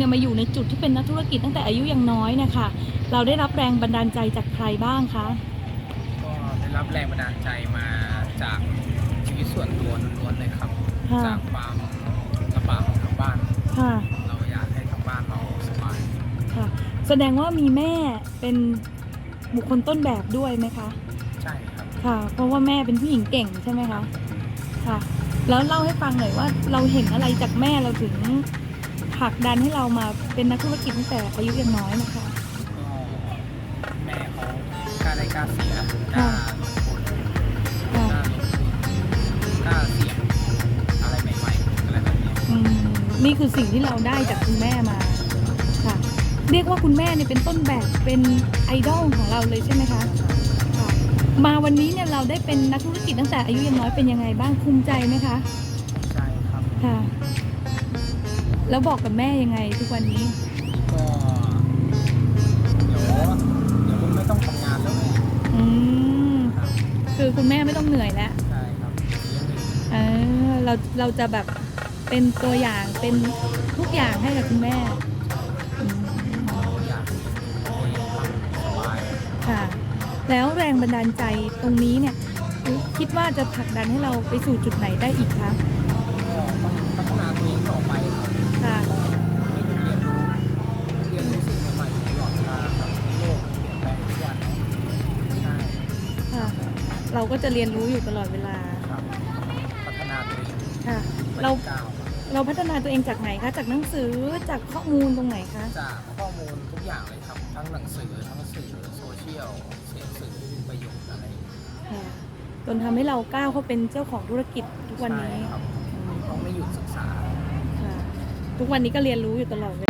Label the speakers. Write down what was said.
Speaker 1: เนี่ยมาอยู่ในจุดที่เป็นนักธุรกิจตั้งแต่อายุยังน้อยเนี่ยค่ะเราได้รับแรงบันดาลใจจากใครบ้างคะ
Speaker 2: ก็ได้รับแรงบันดาลใจมาจากชีวิตส่วนตัวล้วนๆเลยครับ
Speaker 1: ค่ะ
Speaker 2: จากความลำบากของทางบ้าน
Speaker 1: ค่ะ
Speaker 2: เราอยากให้ทางบ้านเราสบาย
Speaker 1: ค่ะ แสดงว่ามีแม่เป็นบุคคลต้นแบบด้วยไหมคะ
Speaker 2: ใช่ครับ
Speaker 1: ค่ะ เพราะว่าแม่เป็นผู้หญิงเก่งใช่ไหมคะ ค่ะ แล้วเล่าให้ฟังหน่อยว่าเราเห็นอะไรจากแม่เราถึงผลักดันให้เรามาเป็นนักธุรกิจตั้งแต่อายุยังน้อยนะคะ
Speaker 2: ก็แม่เขากล้าได้กล้าเสียกล้าลงทุนก
Speaker 1: ค่ะ
Speaker 2: ล้าลงทุนกล้าเสี่ยงอะไรใหม่ๆอะไรแบบนี้
Speaker 1: อืมนี่คือสิ่งที่เราได้จากคุณแม่มาค่ะ เรียกว่าคุณแม่เนี่ยเป็นต้นแบบเป็นไอดอลของเราเลยใช่ไหมคะค่ะ มาวันนี้เนี่ยเราได้เป็นนักธุรกิจตั้งแต่อายุยังน้อยเป็นยังไงบ้างภูมิใจไหมคะ
Speaker 2: ใช่ครับ
Speaker 1: ค่ะ แล้วบอกกับแม่ยังไงทุกวันนี้
Speaker 2: ก็เดี๋ยวเดี๋ยวคุณไม่ต้องทำงานแล้วแม่
Speaker 1: อืม
Speaker 2: ครับ
Speaker 1: คือคุณแม่ไม่ต้องเหนื่อยแล้ว
Speaker 2: ใช่ครับเลี้ยงเด็ก
Speaker 1: เออเราเราจะแบบเป็นตัวอย่างเป็นทุกอย่างให้กับคุณแม่ แล้วแรงบันดาลใจตรงนี้เนี่ยคิดว่าจะผลักดันให้เราไปสู่จุดไหนได้อีกคะ
Speaker 2: ก็ต้องพัฒนาตัวเองต่อไปครับ
Speaker 1: ค่ะ
Speaker 2: ไม่หยุดเรียนรู้เรียนรู้สิ่งใหม่ๆตลอดเวลาครับโลกมันเปลี่ยนแปลงทุกวันใช่
Speaker 1: ค่ะเราก็จะเรียนรู้อยู่ตลอดเวลา
Speaker 2: ครับพัฒนาตัวเอง
Speaker 1: ค่ะ
Speaker 2: ไม่
Speaker 1: เรา
Speaker 2: ก้าว
Speaker 1: เราพัฒนาตัวเองจากไหนคะจากหนังสือจากข้อมูลตรงไหนคะ
Speaker 2: จากข้อมูลทุกอย่างเลยครับทั้งหนังสือทั้งสื่อโซเชียล เสียงสื่อประโยชน์อะไร
Speaker 1: ค่ะจนทำให้เราก้าวเข้าเป็นเจ้าของธุรกิจทุกวันนี้
Speaker 2: ใช่ครับ
Speaker 1: อืม
Speaker 2: ต้องไม่หยุดศึกษา
Speaker 1: ค่ะทุกวันนี้ก็เรียนรู้อยู่ตลอดเวลา